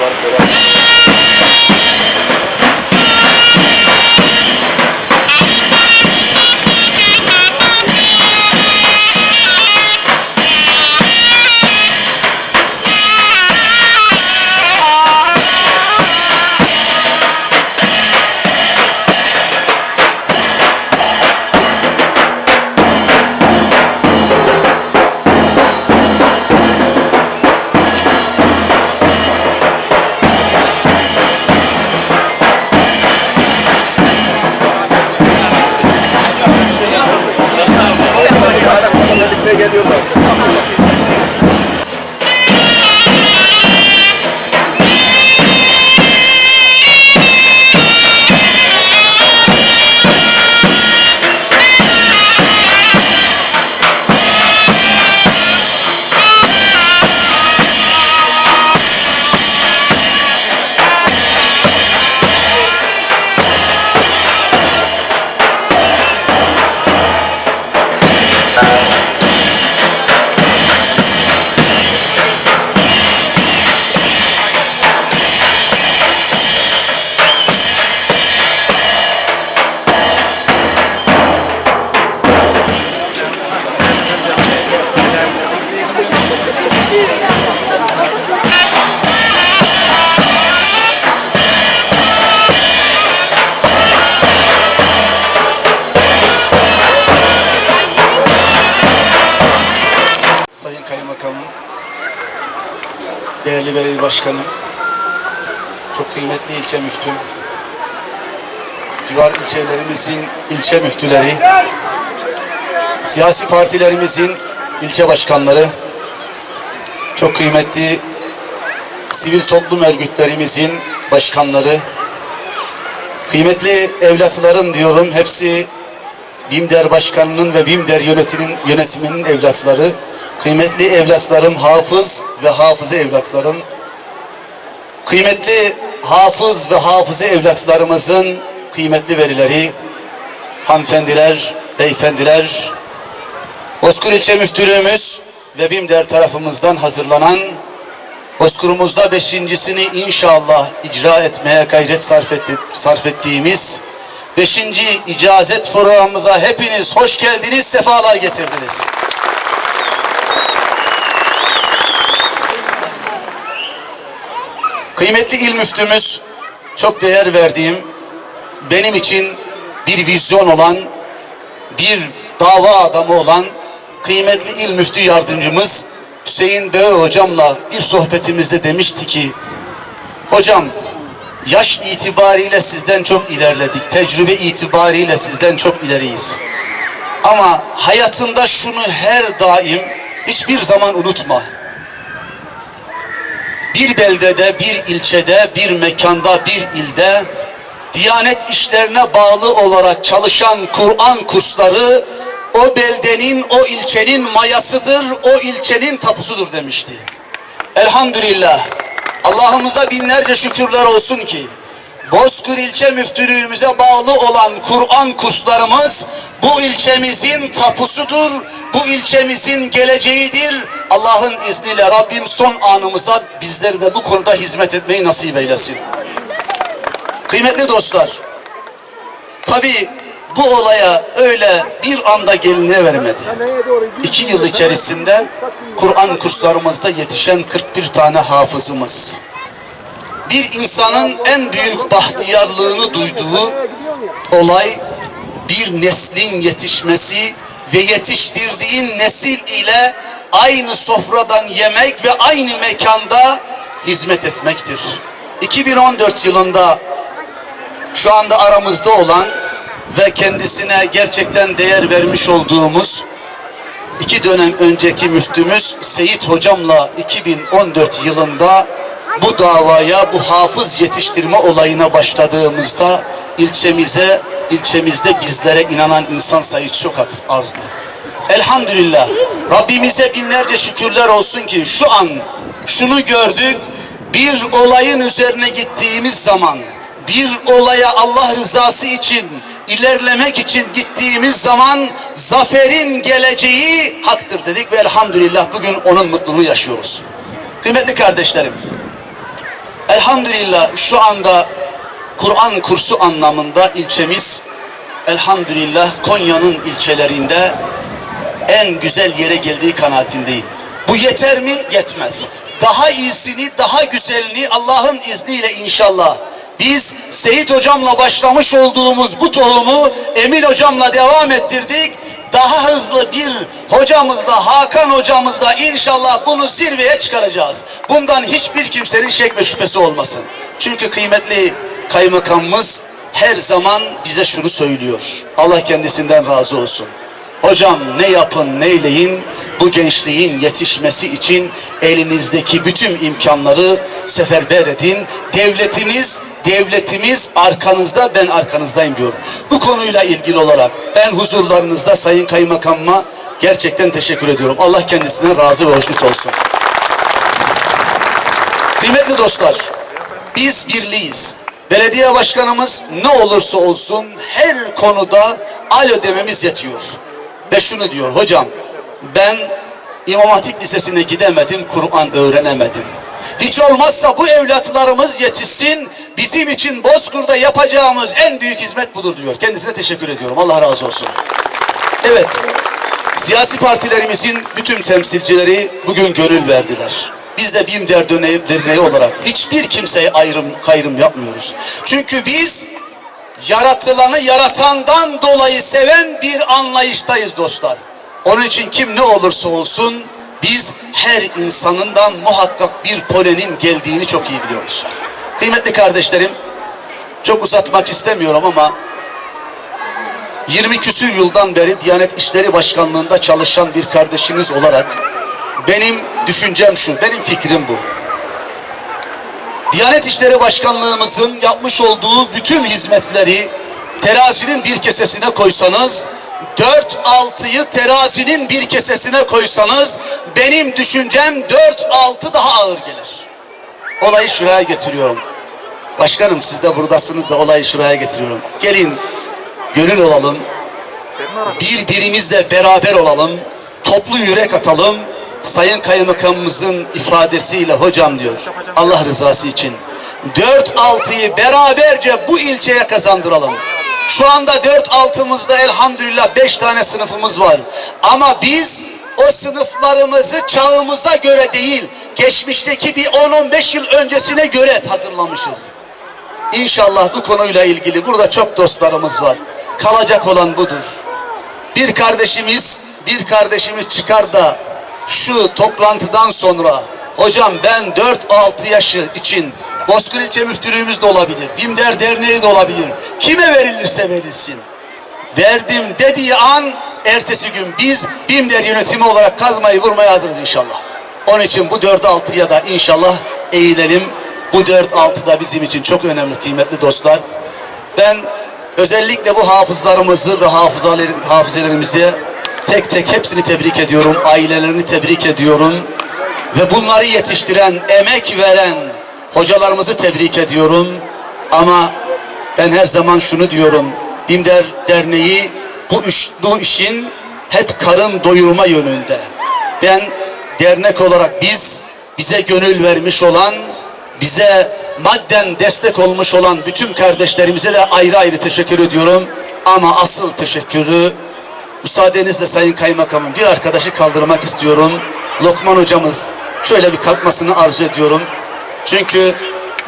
Birlikte ilçe müftüm, civar ilçelerimizin ilçe müftüleri, siyasi partilerimizin ilçe başkanları, çok kıymetli sivil toplum örgütlerimizin başkanları, kıymetli evlatların diyorum hepsi BİMDER Başkanı'nın ve BİMDER yönetiminin, yönetiminin evlatları, kıymetli evlatlarım hafız ve hafıza evlatlarım, kıymetli hafız ve hafıza evlatlarımızın kıymetli velileri, hanımefendiler, beyefendiler, Bozkır İlçe Müftülüğümüz ve BİMDER tarafımızdan hazırlanan Bozkır'ımızda beşincisini inşallah icra etmeye gayret sarf, etti, sarf ettiğimiz beşinci icazet programımıza hepiniz hoş geldiniz, sefalar getirdiniz. Kıymetli il müftümüz, çok değer verdiğim, benim için bir vizyon olan, bir dava adamı olan kıymetli il müftü yardımcımız Hüseyin Bey hocamla bir sohbetimizde demişti ki, hocam yaş itibariyle sizden çok ilerledik, tecrübe itibariyle sizden çok ileriyiz. Ama hayatında şunu her daim hiçbir zaman unutma bir beldede, bir ilçede, bir mekanda, bir ilde Diyanet işlerine bağlı olarak çalışan Kur'an kursları o beldenin, o ilçenin mayasıdır, o ilçenin tapusudur demişti. Elhamdülillah. Allah'ımıza binlerce şükürler olsun ki Bozkır ilçe müftülüğümüze bağlı olan Kur'an kurslarımız bu ilçemizin tapusudur, bu ilçemizin geleceğidir. Allah'ın izniyle Rabbim son anımıza bizleri de bu konuda hizmet etmeyi nasip eylesin. Kıymetli dostlar, tabi bu olaya öyle bir anda geline vermedi. İki yıl içerisinde Kur'an kurslarımızda yetişen 41 tane hafızımız, bir insanın en büyük bahtiyarlığını duyduğu olay bir neslin yetişmesi ve yetiştirdiğin nesil ile aynı sofradan yemek ve aynı mekanda hizmet etmektir. 2014 yılında şu anda aramızda olan ve kendisine gerçekten değer vermiş olduğumuz iki dönem önceki müftümüz Seyit Hocam'la 2014 yılında bu davaya, bu hafız yetiştirme olayına başladığımızda ilçemize, ilçemizde bizlere inanan insan sayısı çok az- azdı. Elhamdülillah. Rabbimize binlerce şükürler olsun ki şu an şunu gördük. Bir olayın üzerine gittiğimiz zaman bir olaya Allah rızası için ilerlemek için gittiğimiz zaman zaferin geleceği haktır dedik ve elhamdülillah bugün onun mutluluğunu yaşıyoruz. Kıymetli kardeşlerim, Elhamdülillah şu anda Kur'an kursu anlamında ilçemiz elhamdülillah Konya'nın ilçelerinde en güzel yere geldiği kanaatindeyim. Bu yeter mi? Yetmez. Daha iyisini, daha güzelini Allah'ın izniyle inşallah biz Seyit hocamla başlamış olduğumuz bu tohumu Emin hocamla devam ettirdik. Daha hızlı bir hocamızla, Hakan hocamızla inşallah bunu zirveye çıkaracağız. Bundan hiçbir kimsenin şek ve şüphesi olmasın. Çünkü kıymetli kaymakamımız her zaman bize şunu söylüyor. Allah kendisinden razı olsun. Hocam ne yapın neyleyin bu gençliğin yetişmesi için elinizdeki bütün imkanları seferber edin. Devletiniz, devletimiz arkanızda ben arkanızdayım diyorum. Bu konuyla ilgili olarak ben huzurlarınızda Sayın Kaymakamıma gerçekten teşekkür ediyorum. Allah kendisinden razı ve hoşnut olsun. Kıymetli dostlar, biz birliyiz. Belediye başkanımız ne olursa olsun her konuda alo dememiz yetiyor. Ve şunu diyor, hocam ben İmam Hatip Lisesi'ne gidemedim, Kur'an öğrenemedim. Hiç olmazsa bu evlatlarımız yetişsin, bizim için Bozkır'da yapacağımız en büyük hizmet budur diyor. Kendisine teşekkür ediyorum, Allah razı olsun. Evet, siyasi partilerimizin bütün temsilcileri bugün gönül verdiler. Biz de BİMDER Derneği, derneği olarak hiçbir kimseye ayrım kayrım yapmıyoruz. Çünkü biz yaratılanı yaratandan dolayı seven bir anlayıştayız dostlar. Onun için kim ne olursa olsun biz her insanından muhakkak bir polenin geldiğini çok iyi biliyoruz. Kıymetli kardeşlerim, çok uzatmak istemiyorum ama 20 küsür yıldan beri Diyanet İşleri Başkanlığı'nda çalışan bir kardeşiniz olarak benim düşüncem şu, benim fikrim bu. Diyanet İşleri Başkanlığımızın yapmış olduğu bütün hizmetleri terazinin bir kesesine koysanız, dört altıyı terazinin bir kesesine koysanız, benim düşüncem dört altı daha ağır gelir. Olayı şuraya getiriyorum. Başkanım siz de buradasınız da olayı şuraya getiriyorum. Gelin gönül olalım, birbirimizle beraber olalım, toplu yürek atalım. Sayın Kaymakamımızın ifadesiyle hocam diyor, Allah rızası için. Dört altıyı beraberce bu ilçeye kazandıralım. Şu anda dört altımızda elhamdülillah beş tane sınıfımız var. Ama biz o sınıflarımızı çağımıza göre değil, geçmişteki bir 10-15 yıl öncesine göre hazırlamışız. İnşallah bu konuyla ilgili burada çok dostlarımız var. Kalacak olan budur. Bir kardeşimiz, bir kardeşimiz çıkar da şu toplantıdan sonra hocam ben 4-6 yaşı için Bozkır İlçe Müftülüğümüz de olabilir, BİMDER Derneği de olabilir. Kime verilirse verilsin. Verdim dediği an ertesi gün biz BİMDER yönetimi olarak kazmayı vurmaya hazırız inşallah. Onun için bu 4-6'ya da inşallah eğilelim. Bu 4-6 da bizim için çok önemli kıymetli dostlar. Ben özellikle bu hafızlarımızı ve hafızalar- hafızelerimizi tek tek hepsini tebrik ediyorum. Ailelerini tebrik ediyorum. Ve bunları yetiştiren, emek veren hocalarımızı tebrik ediyorum. Ama ben her zaman şunu diyorum. Dindar Derneği bu, iş, bu işin hep karın doyurma yönünde. Ben dernek olarak biz bize gönül vermiş olan, bize madden destek olmuş olan bütün kardeşlerimize de ayrı ayrı teşekkür ediyorum. Ama asıl teşekkürü müsaadenizle Sayın Kaymakamım bir arkadaşı kaldırmak istiyorum. Lokman hocamız şöyle bir kalkmasını arzu ediyorum. Çünkü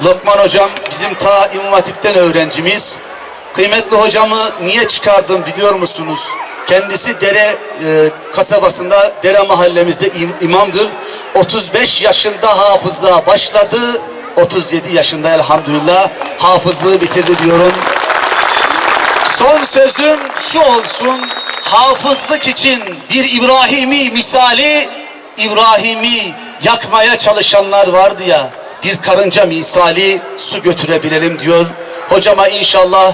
Lokman hocam bizim ta İmam öğrencimiz. Kıymetli hocamı niye çıkardım biliyor musunuz? Kendisi Dere e, kasabasında, Dere mahallemizde im- imamdır. 35 yaşında hafızlığa başladı. 37 yaşında elhamdülillah hafızlığı bitirdi diyorum. Son sözüm şu olsun. Hafızlık için bir İbrahimi misali İbrahim'i yakmaya çalışanlar vardı ya bir karınca misali su götürebilelim diyor. Hocama inşallah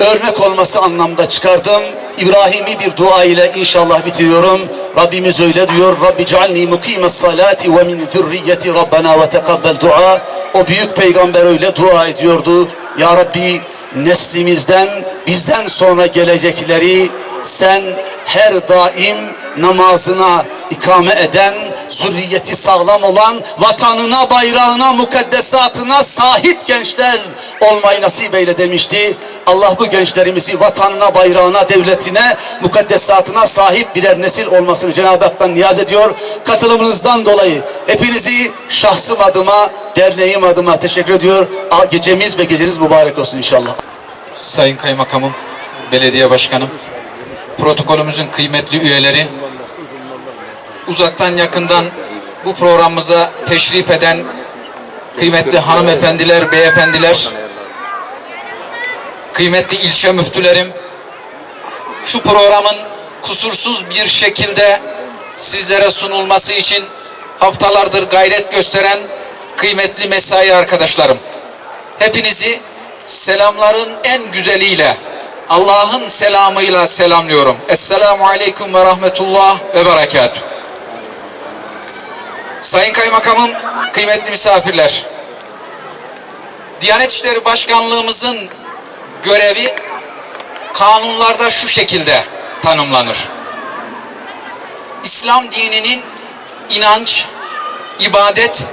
örnek olması anlamda çıkardım. İbrahim'i bir dua ile inşallah bitiriyorum. Rabbimiz öyle diyor. Rabbi cealni mukimes salati ve min zürriyeti Rabbena ve tekabbel dua. O büyük peygamber öyle dua ediyordu. Ya Rabbi neslimizden bizden sonra gelecekleri sen her daim namazına ikame eden zürriyeti sağlam olan, vatanına, bayrağına, mukaddesatına sahip gençler olmayı nasip eyle demişti. Allah bu gençlerimizi vatanına, bayrağına, devletine, mukaddesatına sahip birer nesil olmasını Cenab-ı Hak'tan niyaz ediyor. Katılımınızdan dolayı hepinizi şahsım adıma, derneğim adıma teşekkür ediyor. Gecemiz ve geceniz mübarek olsun inşallah. Sayın Kaymakamım, Belediye Başkanım, protokolümüzün kıymetli üyeleri, uzaktan yakından bu programımıza teşrif eden kıymetli hanımefendiler, beyefendiler, kıymetli ilçe müftülerim, şu programın kusursuz bir şekilde sizlere sunulması için haftalardır gayret gösteren kıymetli mesai arkadaşlarım. Hepinizi selamların en güzeliyle, Allah'ın selamıyla selamlıyorum. Esselamu Aleyküm ve Rahmetullah ve Berekatuhu. Sayın Kaymakamım, kıymetli misafirler. Diyanet İşleri Başkanlığımızın görevi kanunlarda şu şekilde tanımlanır. İslam dininin inanç, ibadet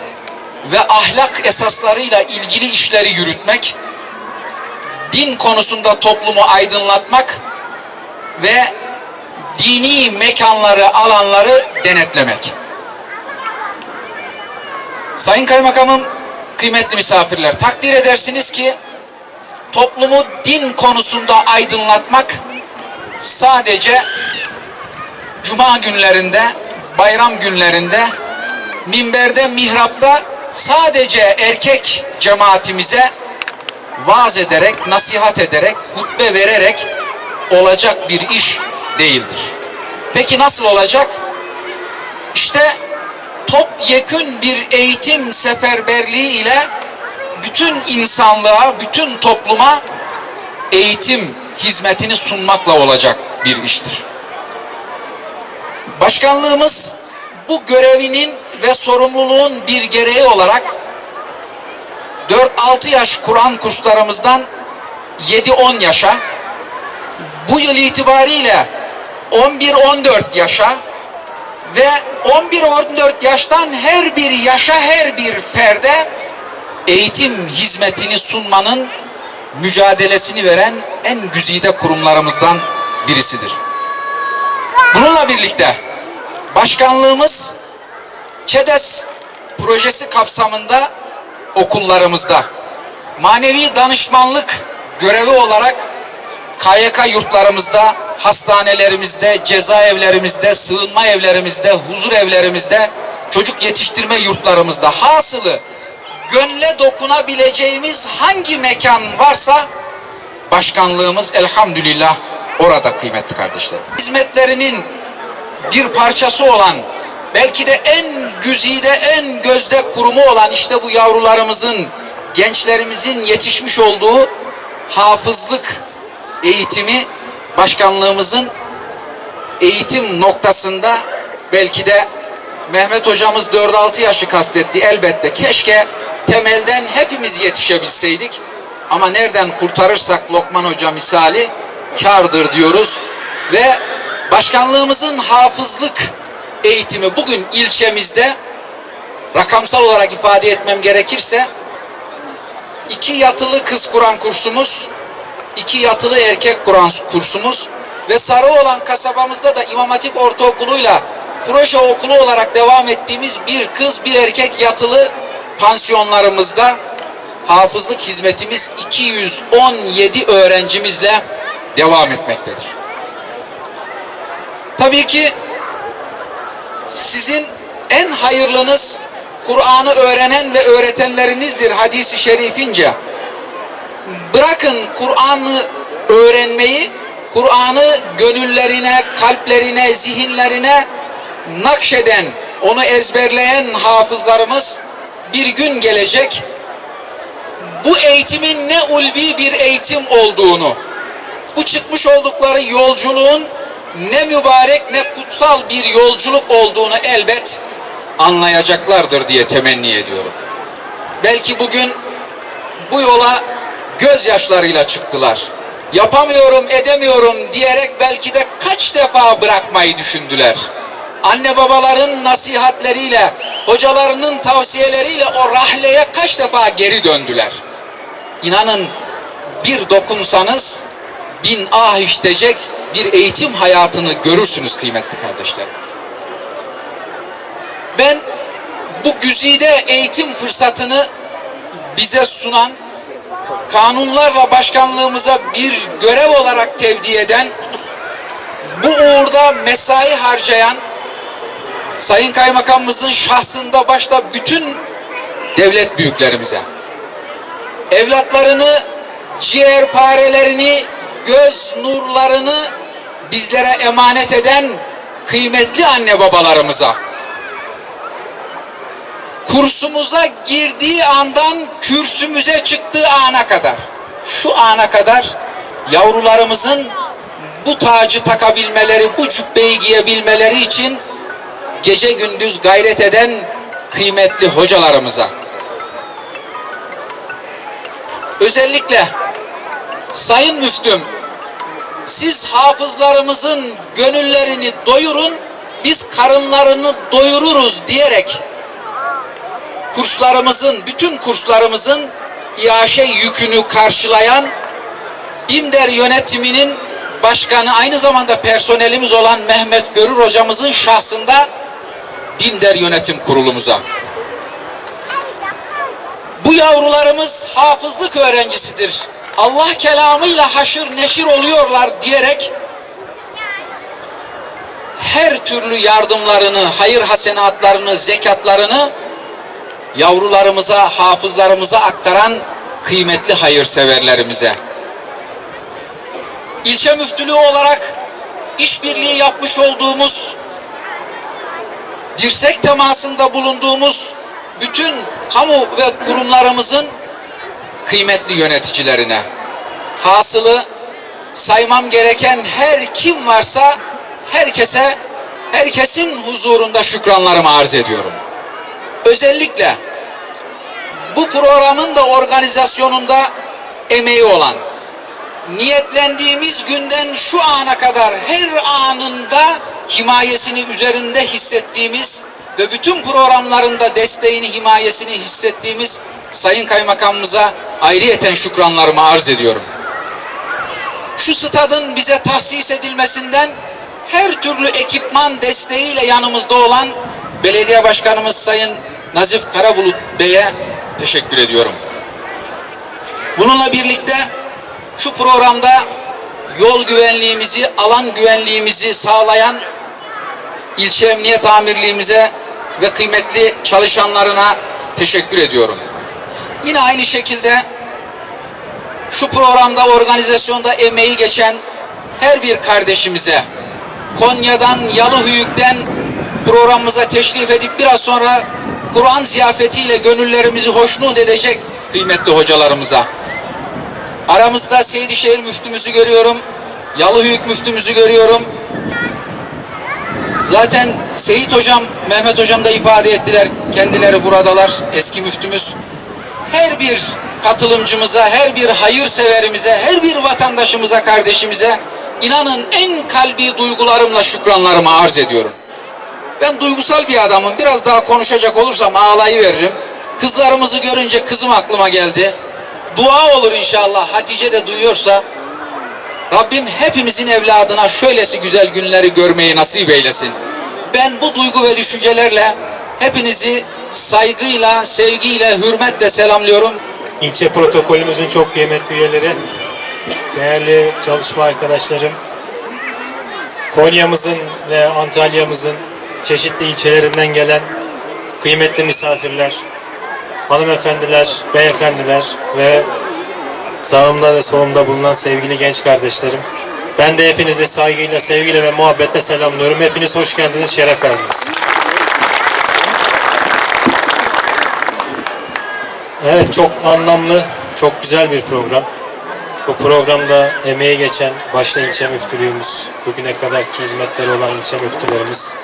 ve ahlak esaslarıyla ilgili işleri yürütmek, din konusunda toplumu aydınlatmak ve dini mekanları, alanları denetlemek. Sayın Kaymakamım, kıymetli misafirler, takdir edersiniz ki toplumu din konusunda aydınlatmak sadece cuma günlerinde, bayram günlerinde, minberde, mihrapta sadece erkek cemaatimize vaaz ederek, nasihat ederek, hutbe vererek olacak bir iş değildir. Peki nasıl olacak? İşte topyekün bir eğitim seferberliği ile bütün insanlığa, bütün topluma eğitim hizmetini sunmakla olacak bir iştir. Başkanlığımız bu görevinin ve sorumluluğun bir gereği olarak 4-6 yaş Kur'an kurslarımızdan 7-10 yaşa, bu yıl itibariyle 11-14 yaşa ve 11-14 yaştan her bir yaşa her bir ferde eğitim hizmetini sunmanın mücadelesini veren en güzide kurumlarımızdan birisidir. Bununla birlikte başkanlığımız ÇEDES projesi kapsamında okullarımızda manevi danışmanlık görevi olarak KYK yurtlarımızda, hastanelerimizde, cezaevlerimizde, sığınma evlerimizde, huzur evlerimizde, çocuk yetiştirme yurtlarımızda hasılı gönle dokunabileceğimiz hangi mekan varsa başkanlığımız elhamdülillah orada kıymetli kardeşlerim. Hizmetlerinin bir parçası olan belki de en güzide en gözde kurumu olan işte bu yavrularımızın gençlerimizin yetişmiş olduğu hafızlık eğitimi başkanlığımızın eğitim noktasında belki de Mehmet hocamız 4-6 yaşı kastetti elbette. Keşke temelden hepimiz yetişebilseydik. Ama nereden kurtarırsak Lokman Hoca misali kardır diyoruz. Ve başkanlığımızın hafızlık eğitimi bugün ilçemizde rakamsal olarak ifade etmem gerekirse iki yatılı kız Kur'an kursumuz, iki yatılı erkek Kur'an kursumuz ve Sarıoğlan kasabamızda da İmam Hatip Ortaokulu'yla proje okulu olarak devam ettiğimiz bir kız bir erkek yatılı pansiyonlarımızda hafızlık hizmetimiz 217 öğrencimizle devam etmektedir. Tabii ki sizin en hayırlınız Kur'an'ı öğrenen ve öğretenlerinizdir hadisi şerifince. Bırakın Kur'an'ı öğrenmeyi, Kur'an'ı gönüllerine, kalplerine, zihinlerine nakşeden, onu ezberleyen hafızlarımız bir gün gelecek. Bu eğitimin ne ulvi bir eğitim olduğunu, bu çıkmış oldukları yolculuğun ne mübarek ne kutsal bir yolculuk olduğunu elbet anlayacaklardır diye temenni ediyorum. Belki bugün bu yola gözyaşlarıyla çıktılar. Yapamıyorum, edemiyorum diyerek belki de kaç defa bırakmayı düşündüler. anne babaların nasihatleriyle, hocalarının tavsiyeleriyle o rahleye kaç defa geri döndüler. İnanın bir dokunsanız bin ah iştecek bir eğitim hayatını görürsünüz kıymetli kardeşlerim. Ben bu güzide eğitim fırsatını bize sunan, kanunlarla başkanlığımıza bir görev olarak tevdi eden, bu uğurda mesai harcayan, Sayın Kaymakamımızın şahsında başta bütün devlet büyüklerimize, evlatlarını, ciğerparelerini, göz nurlarını bizlere emanet eden kıymetli anne babalarımıza, kursumuza girdiği andan kürsümüze çıktığı ana kadar, şu ana kadar yavrularımızın bu tacı takabilmeleri, bu cübbeyi giyebilmeleri için gece gündüz gayret eden kıymetli hocalarımıza, özellikle Sayın Müftüm, siz hafızlarımızın gönüllerini doyurun, biz karınlarını doyururuz diyerek kurslarımızın, bütün kurslarımızın iaşe yükünü karşılayan BİMDER yönetiminin başkanı aynı zamanda personelimiz olan Mehmet Görür hocamızın şahsında BİMDER yönetim kurulumuza. Bu yavrularımız hafızlık öğrencisidir. Allah kelamıyla haşır neşir oluyorlar diyerek her türlü yardımlarını, hayır hasenatlarını, zekatlarını yavrularımıza, hafızlarımıza aktaran kıymetli hayırseverlerimize. İlçe müftülüğü olarak işbirliği yapmış olduğumuz, dirsek temasında bulunduğumuz bütün kamu ve kurumlarımızın kıymetli yöneticilerine, hasılı saymam gereken her kim varsa herkese, herkesin huzurunda şükranlarımı arz ediyorum. Özellikle bu programın da organizasyonunda emeği olan, niyetlendiğimiz günden şu ana kadar her anında himayesini üzerinde hissettiğimiz ve bütün programlarında desteğini, himayesini hissettiğimiz Sayın Kaymakamımıza ayrıyeten şükranlarımı arz ediyorum. Şu stadın bize tahsis edilmesinden her türlü ekipman desteğiyle yanımızda olan Belediye Başkanımız Sayın Nazif Karabulut Bey'e teşekkür ediyorum. Bununla birlikte şu programda yol güvenliğimizi, alan güvenliğimizi sağlayan ilçe emniyet amirliğimize ve kıymetli çalışanlarına teşekkür ediyorum. Yine aynı şekilde şu programda organizasyonda emeği geçen her bir kardeşimize Konya'dan, Yalıhüyük'ten programımıza teşrif edip biraz sonra Kur'an ziyafetiyle gönüllerimizi hoşnut edecek kıymetli hocalarımıza. Aramızda Seydişehir müftümüzü görüyorum. Yalıhüyük müftümüzü görüyorum. Zaten Seyit hocam, Mehmet hocam da ifade ettiler. Kendileri buradalar. Eski müftümüz. Her bir katılımcımıza, her bir hayırseverimize, her bir vatandaşımıza, kardeşimize inanın en kalbi duygularımla şükranlarımı arz ediyorum. Ben duygusal bir adamım. Biraz daha konuşacak olursam ağlayıveririm. Kızlarımızı görünce kızım aklıma geldi. Dua olur inşallah. Hatice de duyuyorsa Rabbim hepimizin evladına şöylesi güzel günleri görmeyi nasip eylesin. Ben bu duygu ve düşüncelerle hepinizi saygıyla, sevgiyle, hürmetle selamlıyorum. İlçe protokolümüzün çok kıymetli üyeleri, değerli çalışma arkadaşlarım, Konya'mızın ve Antalya'mızın çeşitli ilçelerinden gelen kıymetli misafirler, hanımefendiler, beyefendiler ve sağımda ve solumda bulunan sevgili genç kardeşlerim. Ben de hepinizi saygıyla, sevgiyle ve muhabbetle selamlıyorum. Hepiniz hoş geldiniz, şeref verdiniz. Evet, çok anlamlı, çok güzel bir program. Bu programda emeği geçen başta ilçe müftülüğümüz, bugüne kadarki hizmetleri olan ilçe müftülerimiz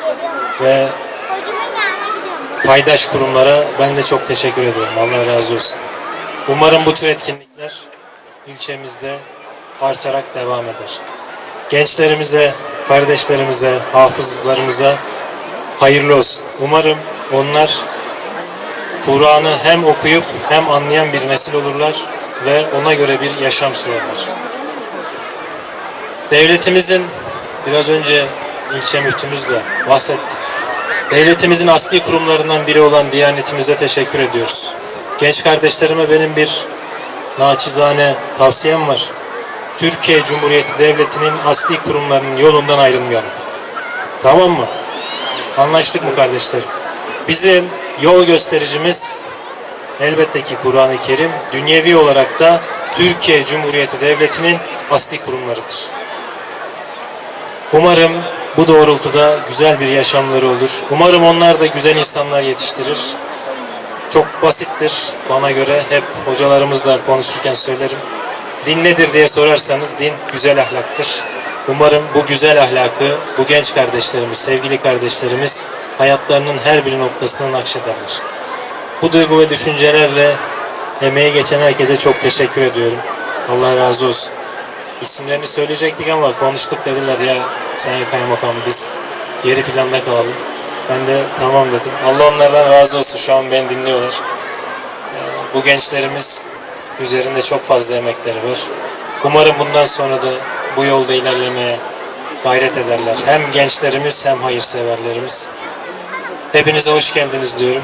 ve paydaş kurumlara ben de çok teşekkür ediyorum. Allah razı olsun. Umarım bu tür etkinlikler ilçemizde artarak devam eder. Gençlerimize, kardeşlerimize, hafızlarımıza hayırlı olsun. Umarım onlar Kur'an'ı hem okuyup hem anlayan bir nesil olurlar ve ona göre bir yaşam sürerler. Devletimizin biraz önce ilçe müftümüz de bahsetti. Devletimizin asli kurumlarından biri olan Diyanetimize teşekkür ediyoruz. Genç kardeşlerime benim bir naçizane tavsiyem var. Türkiye Cumhuriyeti Devleti'nin asli kurumlarının yolundan ayrılmayalım. Tamam mı? Anlaştık mı kardeşlerim? Bizim yol göstericimiz elbette ki Kur'an-ı Kerim, dünyevi olarak da Türkiye Cumhuriyeti Devleti'nin asli kurumlarıdır. Umarım bu doğrultuda güzel bir yaşamları olur. Umarım onlar da güzel insanlar yetiştirir. Çok basittir bana göre. Hep hocalarımızla konuşurken söylerim. Din nedir diye sorarsanız din güzel ahlaktır. Umarım bu güzel ahlakı bu genç kardeşlerimiz, sevgili kardeşlerimiz hayatlarının her bir noktasına nakşederler. Bu duygu ve düşüncelerle emeği geçen herkese çok teşekkür ediyorum. Allah razı olsun. İsimlerini söyleyecektik ama konuştuk dediler ya Sayın Kaymakam biz geri planda kalalım. Ben de tamam dedim. Allah onlardan razı olsun şu an beni dinliyorlar. Ee, Bu gençlerimiz üzerinde çok fazla emekleri var. Umarım bundan sonra da bu yolda ilerlemeye gayret ederler. Hem gençlerimiz hem hayırseverlerimiz. Hepinize hoş geldiniz diyorum.